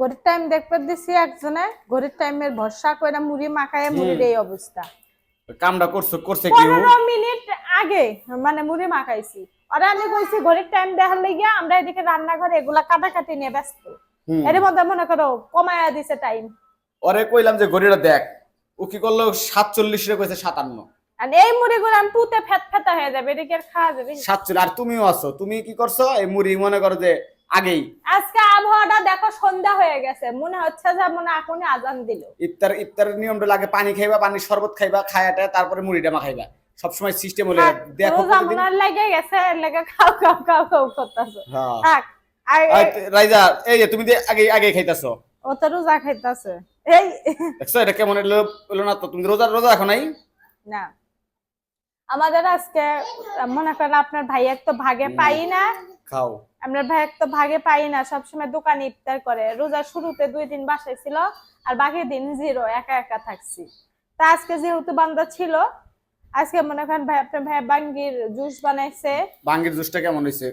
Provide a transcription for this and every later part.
ঘড়ির টাইম দেখতে দিছি একজনে ঘড়ির টাইমের ভরসা করে মুড়ি মাখায় মুড়ির এই অবস্থা। কামটা করছ করছে কি ও? পনেরো মিনিট আগে মানে মুড়ি মাখাইছি। ওরা আমি কইছি ঘড়ির টাইম দেখার লেগে আমরা এদিকে রান্নাঘরে এগুলা কাটাকাটি নিয়ে ব্যস্ত। এর মধ্যে মনে করো কমায়া দিছে টাইম ওরে কইলাম যে ঘড়িটা দেখ ও কি করল? সাতচল্লিশ রে কইছে সাতান্ন। আর এই মুড়িগুলো আমি পুতে ফেত ফেতা হয়ে যাবে এদিকে আর খাওয়া যাবে সাতচল্লিশ আর তুমিও আছো তুমি কি করছ? এই মুড়ি মনে করো যে আগেই। আজকে আবহাওয়াটা দেখো সন্ধ্যা হয়ে গেছে। মনে হচ্ছে যে মনে এখনই আজান দিল। ইফতার ইফতারের নিয়মটা লাগে পানি খাইবা পানি শরবত খাইবা খায়াটা তারপরে মুড়িটা মাখাইবা সবসময় সিস্টেম হলে দেখো মনে হয় গেছে লেগে খাও খাও খাও খাও করতেছে। হ্যাঁ। থাক রাইজা এই যে তুমি আগে আগে খাইতাছো। ও তো রোজা খাইতেছে। এই দেখছ এটা কেমন এলো না তো? তুমি রোজা রোজা এখন নাই? না। আমাদের আজকে মনে করেন আপনার ভাইয়ের তো ভাগে পাই না। খাও। আপনার ভাইয়ের তো ভাগে পাই না সবসময় দোকানে ইফতার করে। রোজা শুরুতে দুই দিন বাসায় ছিল আর বাকি দিন জিরো একা একা থাকছি। তা আজকে যেহেতু বান্দা ছিল আজকে মনে করেন ভাই আপনার ভাই বাঙ্গির জুস বানাইছে। বাঙ্গির জুসটা কেমন হয়েছে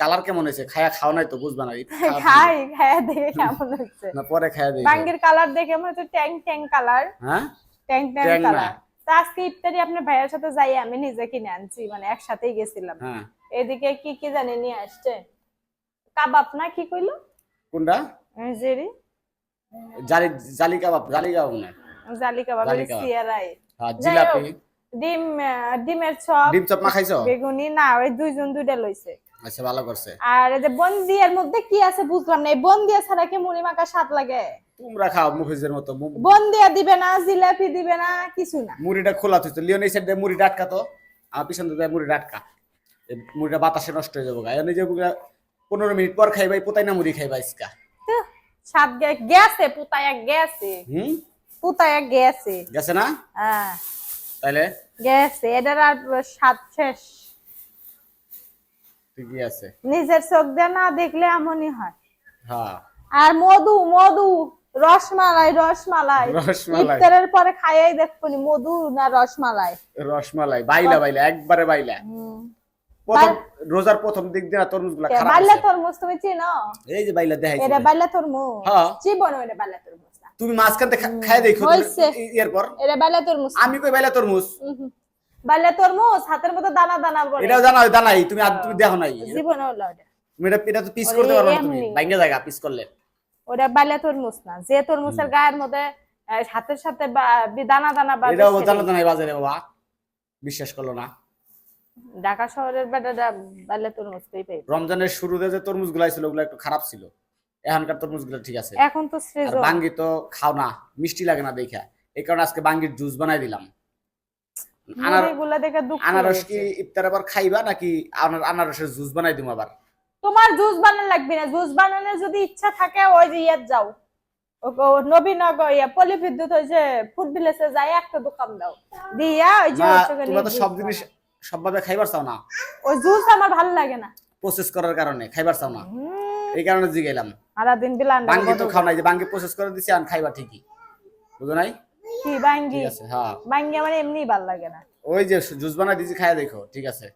কালার কেমন হয়েছে খায়া খাও নাই তো বুঝবা না খাই খাই দেখে কেমন হচ্ছে না পরে খায়া দিই বাঙ্গির কালার দেখে মনে হচ্ছে ট্যাং ট্যাং কালার। হ্যাঁ? Tang Tang colour. আজকে ইফতারি আপনার ভাইয়ের সাথে যাই আমি নিজে কিনে আনছি মানে একসাথেই গেছিলাম। হ্যাঁ। এদিকে কি কি জানি নিয়ে আসছে? কাবাব না কি কইলো? কোনটা? এই যে রে, জালি জালি কাবাব জালি কাবাব না? জালি কাবাব জালি কাবাব। সিয়ারাই। হ্যাঁ জিলাপি। ডিম ডিমের চপ ডিম চপ মাখাইছো বেগুনি না ওই দুইজন দুইটা লইছে। আচ্ছা ভালো করছে। আর এই যে বন্দিয়ার মধ্যে কি আছে বুঝলাম না এই বন্দিয়া ছাড়া কি মুড়ি মাখা স্বাদ লাগে? তোমরা খাও মুখিজের মতো মু- বন্দিয়া দিবে না জিলাপি দিবে না কিছু না। মুড়িটা খোলা থইতো লিওন এই সাইড দিয়ে মুড়ি ডাটকা তো আমার পিছন দিয়ে মুড়ি ডাটকা মুড়িটা বাতাসে নষ্ট হয়ে যাব গায়ে যে পনেরো মিনিট পর খাইবাই পোতাই না মুড়ি খাইবা ইসকা স্বাদ গেছে পুতায়া গেছে। হুম? পুতায়া গেছে। গেছে না? হ্যাঁ। তাইলে? গেছে এটার আর স্বাদ শেষ। ঠিকই আছে। নিজের চোখ দিয়ে না দেখলে এমনই হয়। হ্যাঁ। আর মধু মধু। রসমালাই রসমালাই। ইফতারের পরে খাইয়াই দেখবনি মধু না রসমালাই। রসমালাই বাইলা বাইলা একবারে বাইলা। প্রথম রোজার প্রথম দিক দিয়ে তরমুজগুলা খারাপ হয়েছে। তরমুজ তুমি চিনো? এই যে বাইলা দেখাইছে। এটা বাল্লা তরমুজ। হ্যাঁ। জীবন এটা বাল্লা তরমুজ তুমি খাই দেখো এরপর এটা বাল্লা তরমুজ। আমি কই বাইলা তরমুজ? বাল্লা তরমুজ হাতের মতো দানা দানা বলে এটাও জানা দানাই তুমি তুমি দেখো নাই। জীবনে হলো এটা। তুমি এটা তো পিস করতে পারবে না তুমি। বাইঙ্গা জায়গা পিস করলে। ওটা বাল্লা তরমুজ না। যে তরমুজের গায়ের মধ্যে হাতের সাথে বা- দানা দানা বাজে এটাও সেটাই। বাজারে বাবা। বিশ্বাস করল না। ঢাকা শহরের বেটাটা বাল্লা তরমুজ পেয়ে পাই রমজানের শুরুতে যে তরমুজগুলা ছিল ওগুলো একটু খারাপ ছিল। এখনকার তরমুজগুলো ঠিক আছে। এখন তো বাঙ্গি তো খাও না মিষ্টি লাগে না দেখা। এই কারণে আজকে বাঙ্গির জুস বানাই দিলাম। আনারস কি হয়েছে। ইফতার আবার খাইবা নাকি আনারসের জুস বানাই দিম আবার? তোমার জুস বানানো লাগবে না। জুস বানানোর যদি ইচ্ছা থাকে ওই যে ইয়াত যাও। ও- ও নবীনগর ইয়া পলি বিদ্যুৎ ওই যে ফুড ভিলেজে যাই একটা দোকান দাও। দিয়া ওই যে না হচ্ছে গিয়ে তোমরা তো juice সব জিনিস বানাও। সবভাবে খাইবার চাও না? ওই জুস আমার ভালো লাগে না। প্রসেস করার কারণে খাইবার চাও না? এই কারণে জিগাইলাম। সারাদিন বিলান্ডা বাঙ্গি তো খাও নাই যে বাঙ্গি প্রসেস করে দিছি আর খাইবা ঠিকই। বুঝো নাই? কি বাঙ্গি? আছে হ্যাঁ। বাঙ্গি আমার এমনি ভালো লাগে না। ওই যে জুস বানাই দিছি খাইয়া দেখো ঠিক আছে।